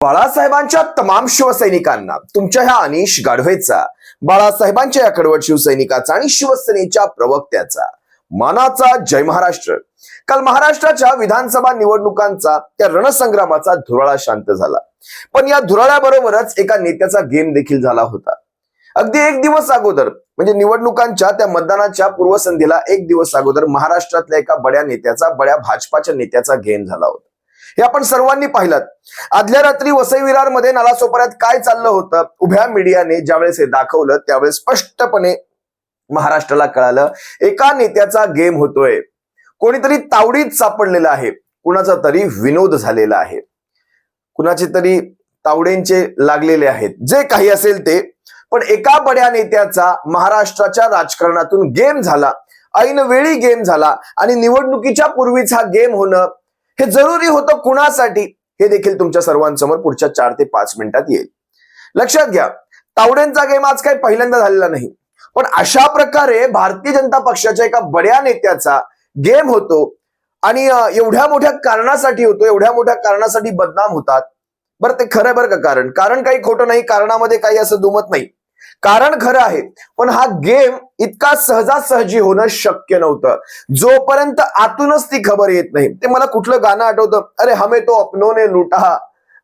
बाळासाहेबांच्या तमाम शिवसैनिकांना तुमच्या ह्या अनिश गाढवेचा बाळासाहेबांच्या या कडवट शिवसैनिकाचा आणि शिवसेनेच्या प्रवक्त्याचा. मानाचा जय महाराष्ट्र. काल महाराष्ट्राच्या विधानसभा निवडणुकांचा त्या रणसंग्रामाचा धुराळा शांत झाला. पण या धुराळ्याबरोबरच एका नेत्याचा गेम देखील झाला होता. अगदी एक दिवस अगोदर म्हणजे निवडणुकांच्या त्या मतदानाच्या पूर्वसंध्येला एक दिवस अगोदर महाराष्ट्रातल्या एका बड्या नेत्याचा बड्या भाजपाच्या नेत्याचा गेम झाला होता. हे आपण सर्वांनी पाहिलं. आदल्या रात्री वसई विरारमध्ये नालासोपाऱ्यात काय चाललं होतं? उभ्या मीडियाने ज्यावेळेस हे दाखवलं त्यावेळेस स्पष्टपणे महाराष्ट्राला कळालं एका नेत्याचा गेम होतोय. कोणीतरी तावडीत सापडलेला आहे. कुणाचा तरी विनोद झालेला आहे. कुणाचे तरी तावडेंचे लागलेले आहेत. जे काही असेल ते. पण एका बड्या नेत्याचा महाराष्ट्राच्या राजकारणातून गेम झाला. ऐन वेळी गेम झाला. आणि निवडणुकीच्या पूर्वीच हा गेम होणं हे जरुरी होतं कुणासाठी? हे देखील तुमच्या सर्वांसमोर पुढच्या चार ते पाच मिनिटात येईल. लक्षात घ्या तावडेंचा गेम आज काही पहिल्यांदा झालेला नाही. पण अशा प्रकारे भारतीय जनता पक्षाच्या एका बड्या नेत्याचा गेम होतो आणि एवढ्या मोठ्या कारणासाठी होतो एवढ्या मोठ्या कारणासाठी बदनाम होतात. बरं ते खरं बरं का कारण? कारण काही खोटं नाही कारणामध्ये काही असं दुमत नाही. कारण खरं आहे पण हा गेम इतका सहजासहजी होणं शक्य नव्हतं. जोपर्यंत आतूनच ती खबर येत नाही ते मला कुठलं गाणं आठवतं? अरे हमे तो अपनोने ने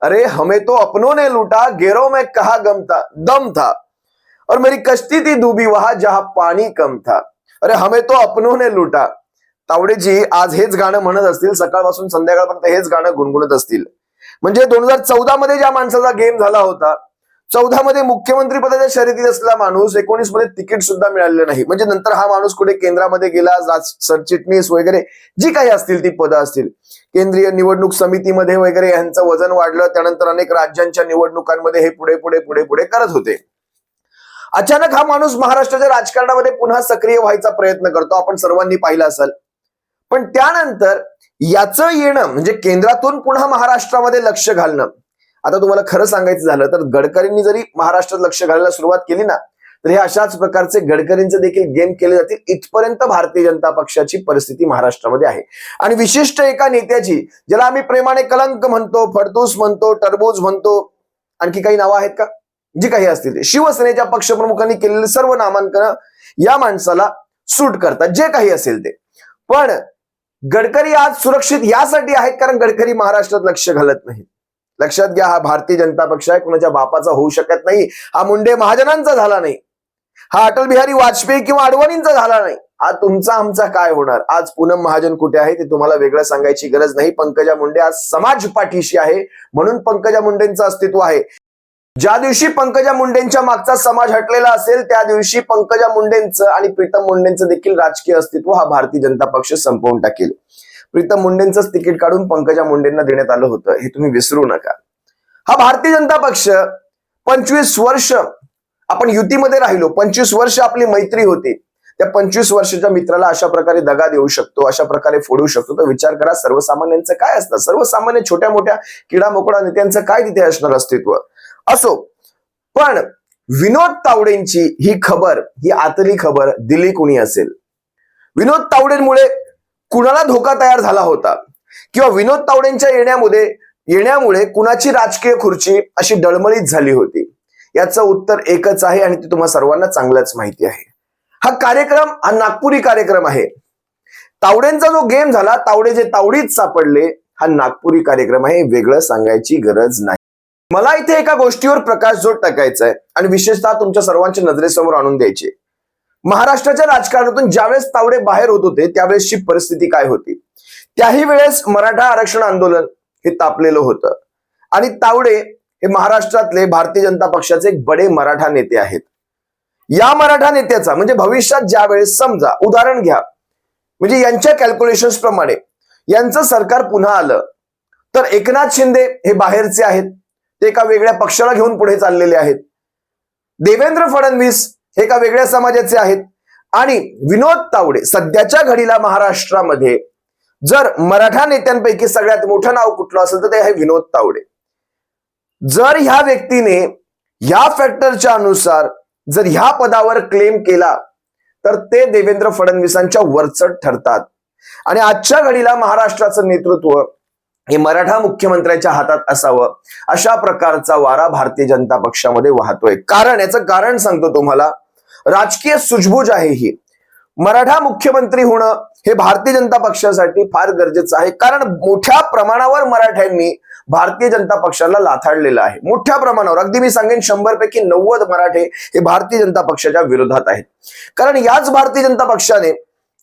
अरे हमे तो अपनोने ने गेरो में कहा गम था? दम था. और मेरी कश्ती ती दुबी वहा जहा पाणी कम था. अरे हमे तो अपनोने ने तावडेजी आज हेच गाणं म्हणत असतील सकाळपासून संध्याकाळपर्यंत हेच गाणं गुणगुणत असतील. म्हणजे दोन हजार चौदा मध्ये ज्या माणसाचा गेम झाला होता चौदा मध्ये मुख्यमंत्री पदाच्या शर्यतीत असलेला माणूस एकोणीसमध्ये तिकीट सुद्धा मिळालेलं नाही. म्हणजे नंतर हा माणूस कुठे केंद्रामध्ये गेला सरचिटणीस वगैरे जी काही असतील ती पदं असतील. केंद्रीय निवडणूक समितीमध्ये वगैरे यांचं वजन वाढलं त्यानंतर अनेक राज्यांच्या निवडणुकांमध्ये हे पुढे पुढे पुढे पुढे करत होते. अचानक हा माणूस महाराष्ट्राच्या राजकारणामध्ये पुन्हा सक्रिय व्हायचा प्रयत्न करतो आपण सर्वांनी पाहिलं असाल. पण त्यानंतर याचं येणं म्हणजे केंद्रातून पुन्हा महाराष्ट्रामध्ये लक्ष घालणं आता तुम्हाला खरं सांगायचं झालं तर गडकरींनी जरी महाराष्ट्रात लक्ष घालायला सुरुवात केली ना तर हे अशाच प्रकारचे गडकरींचे देखील गेम केले जातील. इथपर्यंत भारतीय जनता पक्षाची परिस्थिती महाराष्ट्रामध्ये आहे. आणि विशिष्ट एका नेत्याची ज्याला आम्ही प्रेमाने कलंक म्हणतो फडतूस म्हणतो टरबूज म्हणतो आणखी काही नावं आहेत का? जी काही असतील ते. शिवसेनेच्या पक्षप्रमुखांनी केलेले सर्व नामांकन या माणसाला सूट करतात जे काही असेल ते. पण गडकरी आज सुरक्षित यासाठी आहेत कारण गडकरी महाराष्ट्रात लक्ष घालत नाही लक्षात घ्या हा भारतीय जनता पक्ष आहे कुणाच्या बापाचा होऊ शकत नाही. हा मुंडे महाजनांचा झाला नाही. हा अटल बिहारी वाजपेयी किंवा अडवाणींचा झाला नाही. हा तुमचा आमचा काय होणार? आज पूनम महाजन कुठे आहे ते तुम्हाला वेगळं सांगायची गरज नाही. पंकजा मुंडे आज समाज पाठीशी आहे म्हणून पंकजा मुंडेंचं अस्तित्व आहे. ज्या दिवशी पंकजा मुंडेंच्या मागचा समाज हटलेला असेल त्या दिवशी पंकजा मुंडेंचं आणि प्रीतम मुंडेंचं देखील राजकीय अस्तित्व हा भारतीय जनता पक्ष संपवून टाकेल. प्रीतम मुंडेंचंच तिकीट काढून पंकजा मुंडेंना देण्यात आलं होतं. हे तुम्ही विसरू नका. हा भारतीय जनता पक्ष पंचवीस वर्ष आपण युतीमध्ये राहिलो. पंचवीस वर्ष आपली मैत्री होती. त्या पंचवीस वर्षाच्या मित्राला अशा प्रकारे दगा देऊ शकतो अशा प्रकारे फोडू शकतो. तर विचार करा सर्वसामान्यांचं काय असतं? सर्वसामान्य छोट्या मोठ्या किडा मोकळा नेत्यांचं काय तिथे असणार अस्तित्व? असो पण विनोद तावडेंची ही खबर ही आतली खबर दिली कुणी असेल? विनोद तावडेंमुळे कुणाला धोका तयार झाला होता? किंवा विनोद तावडेंच्या येण्यामुळे येण्यामुळे कुणाची राजकीय खुर्ची अशी डळमळीत झाली होती? याचं उत्तर एकच आहे आणि ते तुम्हाला सर्वांना चांगलंच माहिती आहे. हा कार्यक्रम हा नागपुरी कार्यक्रम आहे. तावडेंचा जो गेम झाला तावडे जे तावडीत सापडले हा नागपुरी कार्यक्रम आहे वेगळं सांगायची गरज नाही. मला इथे एका गोष्टीवर प्रकाश जोड टाकायचा आहे आणि विशेषतः तुमच्या सर्वांच्या नजरेसमोर आणून द्यायची महाराष्ट्राच्या राजकारणातून ज्यावेळेस तावडे बाहेर होत होते त्यावेळेसची परिस्थिती काय होती? त्याही वेळेस मराठा आरक्षण आंदोलन हे तापलेलं होतं. आणि तावडे हे महाराष्ट्रातले भारतीय जनता पक्षाचे एक बडे मराठा नेते आहेत. या मराठा नेत्याचा म्हणजे भविष्यात ज्या वेळेस समजा उदाहरण घ्या. म्हणजे यांच्या कॅल्क्युलेशन्स प्रमाणे यांचं सरकार पुन्हा आलं तर एकनाथ शिंदे हे बाहेरचे आहेत. ते एका वेगळ्या पक्षाला घेऊन पुढे चाललेले आहेत. देवेंद्र फडणवीस हे एका वेगळ्या समाजाचे आहेत. आणि विनोद तावडे सध्याच्या घडीला महाराष्ट्रामध्ये जर मराठा नेत्यांपैकी सगळ्यात मोठं नाव कुठलं असेल तर ते आहे विनोद तावडे. जर ह्या व्यक्तीने ह्या फॅक्टरच्या अनुसार जर ह्या पदावर क्लेम केला तर ते देवेंद्र फडणवीसांच्या वरचढ ठरतात. आणि आजच्या घडीला महाराष्ट्राचं नेतृत्व हे मराठा मुख्यमंत्र्यांच्या हातात असावं अशा प्रकारचा वारा भारतीय जनता पक्षामध्ये वाहतोय. कारण याचं कारण सांगतो तुम्हाला राजकीय सुजबूज आहे ही. मराठा मुख्यमंत्री होणं हे भारतीय जनता पक्षासाठी फार गरजेचं आहे. कारण मोठ्या प्रमाणावर मराठ्यांनी भारतीय जनता पक्षाला लाथाडलेलं आहे. मोठ्या प्रमाणावर. अगदी मी सांगेन शंभर पैकी नव्वद मराठे हे भारतीय जनता पक्षाच्या विरोधात आहेत. कारण याच भारतीय जनता पक्षाने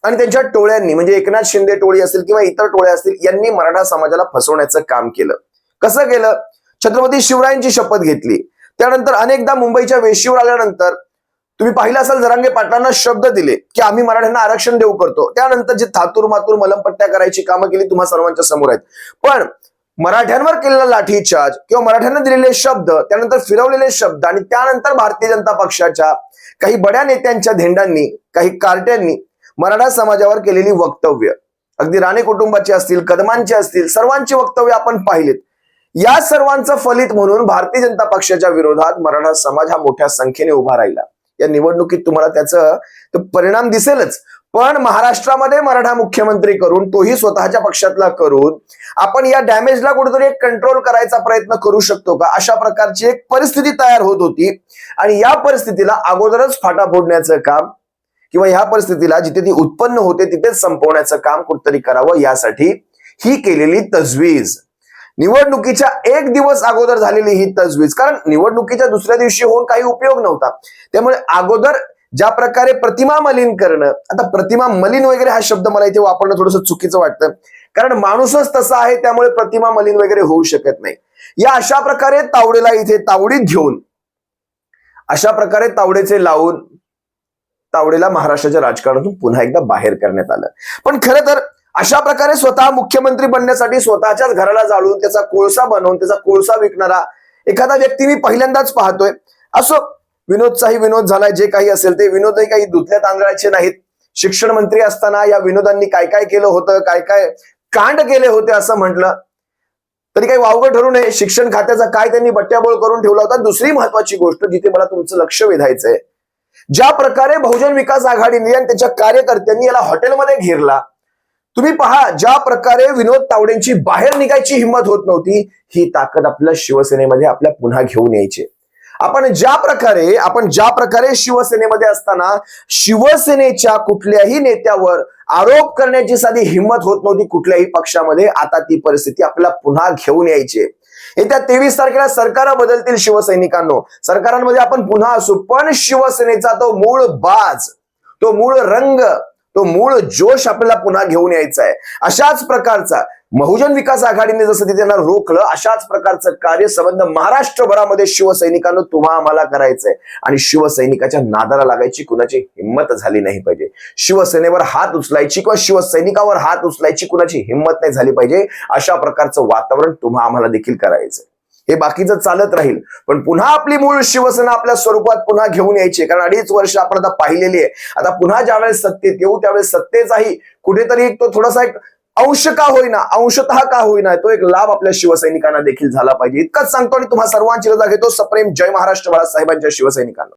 आणि त्यांच्या टोळ्यांनी म्हणजे एकनाथ शिंदे टोळी असेल किंवा इतर टोळ्या असतील यांनी मराठा समाजाला फसवण्याचं काम केलं. कसं केलं? छत्रपती शिवरायांची शपथ घेतली. त्यानंतर अनेकदा मुंबईच्या वेशीवर आल्यानंतर तुम्ही पाहिलं असाल जरांगे पाटलांना शब्द दिले की आम्ही मराठ्यांना आरक्षण देऊ करतो. त्यानंतर जे थातूर मातूर मलमपट्ट्या करायची कामं केली तुम्हा सर्वांच्या समोर आहेत. पण मराठ्यांवर केलेला लाठीचार्ज किंवा मराठ्यांना दिलेले शब्द त्यानंतर फिरवलेले शब्द आणि त्यानंतर भारतीय जनता पक्षाच्या काही बड्या नेत्यांच्या धेंडांनी काही कार्ट्यांनी मराठा समाजावर केलेली वक्तव्य. अगदी राणे कुटुंबाची असतील कदमांची असतील सर्वांची वक्तव्य आपण पाहिलेत. या सर्वांचं फलित म्हणून भारतीय जनता पक्षाच्या विरोधात मराठा समाज हा मोठ्या संख्येने उभा राहिला. या निवडणुकीत तुम्हाला त्याचं परिणाम दिसेलच. पण महाराष्ट्रामध्ये मराठा मुख्यमंत्री करून तोही स्वतःच्या पक्षातला करून आपण या डॅमेजला कुठेतरी एक कंट्रोल करायचा प्रयत्न करू शकतो का? अशा प्रकारची एक परिस्थिती तयार होत होती. आणि या परिस्थितीला अगोदरच फाटा फोडण्याचं काम किंवा ह्या परिस्थितीला जिथे ती उत्पन्न होते तिथेच संपवण्याचं काम कुठतरी करावं यासाठी ही केलेली तजवीज. निवडणुकीच्या एक दिवस अगोदर झालेली ही तजवीज. कारण निवडणुकीच्या दुसऱ्या दिवशी होऊन काही उपयोग नव्हता. त्यामुळे अगोदर ज्या प्रकारे प्रतिमा मलिन करणं आता प्रतिमा मलिन वगैरे हा शब्द मला इथे वापरणं थोडंसं चुकीचं वाटतं. कारण माणूसच तसा आहे त्यामुळे प्रतिमा मलिन वगैरे होऊ शकत नाही. या अशा प्रकारे तावडेला इथे तावडीत घेऊन अशा प्रकारे तावडेचे लावून तावडेला महाराष्ट्राच्या राजकारणातून पुन्हा एकदा बाहेर करण्यात आलं. पण खरं तर अशा प्रकारे स्वतः मुख्यमंत्री बनण्यासाठी स्वतःच्याच घराला जाळून त्याचा कोळसा बनवून त्याचा कोळसा विकणारा एखादा व्यक्ती मी पहिल्यांदाच पाहतोय. असो विनोदचाही विनोद झालाय जे काही असेल ते. विनोदही काही दुधल्या तांदळाचे नाहीत. शिक्षण मंत्री असताना या विनोदांनी काय काय केलं होतं काय काय कांड केले होते असं म्हटलं. तरी काही वावगं ठरू नये. शिक्षण खात्याचा काय त्यांनी बट्ट्याबोळ करून ठेवला होता दुसरी महत्वाची गोष्ट जिथे मला तुमचं लक्ष वेधायचंय. ज्या प्रकारे बहुजन विकास आघाडीने आणि त्याच्या कार्यकर्त्यांनी याला हॉटेलमध्ये घेरला तुम्ही पहा ज्या प्रकारे विनोद तावडेंची बाहेर निघायची हिंमत होत नव्हती ही ताकद आपल्या शिवसेनेमध्ये आपल्या पुन्हा घेऊन यायची. आपण ज्या प्रकारे आपण ज्या प्रकारे शिवसेनेमध्ये असताना शिवसेनेच्या कुठल्याही नेत्यावर आरोप करण्याची साधी हिंमत होत नव्हती कुठल्याही पक्षामध्ये आता ती परिस्थिती आपल्याला पुन्हा घेऊन यायची येत्या तेवीस तारखेला सरकार बदलतील शिवसैनिकांनो. सरकारांमध्ये आपण पुन्हा असू पण शिवसेनेचा तो मूळ बाज तो मूळ रंग तो मूळ जोश आपल्याला पुन्हा घेऊन यायचा आहे अशाच प्रकारचा बहुजन विकास आघाडीने जसं तिथे त्यांना रोखलं अशाच प्रकारचं कार्य संबंध महाराष्ट्रभरामध्ये शिवसैनिकांना तुम्हा आम्हाला करायचंय. आणि शिवसैनिकाच्या नादाला लागायची कुणाची हिंमत झाली नाही पाहिजे. शिवसेनेवर हात उचलायची किंवा शिवसैनिकावर हात उचलायची कुणाची हिंमत नाही झाली पाहिजे. अशा प्रकारचं वातावरण तुम्हा आम्हाला देखील करायचंय. हे बाकीचं चालत राहील. पण पुन्हा आपली मूळ शिवसेना आपल्या स्वरूपात पुन्हा घेऊन यायची कारण अडीच वर्ष आपण आता पाहिलेली आहे. आता पुन्हा ज्यावेळेस सत्तेत येऊ त्यावेळेस सत्तेचाही कुठेतरी एक तो थोडासा एक अंश का होईना अंशतः का होईना तो एक लाभ आपल्या शिवसैनिकांना देखील झाला पाहिजे. इतकंच सांगतो आणि तुम्हा सर्वांची रजा घेतो. सप्रेम जय महाराष्ट्र बाळासाहेबांच्या शिवसैनिकांना.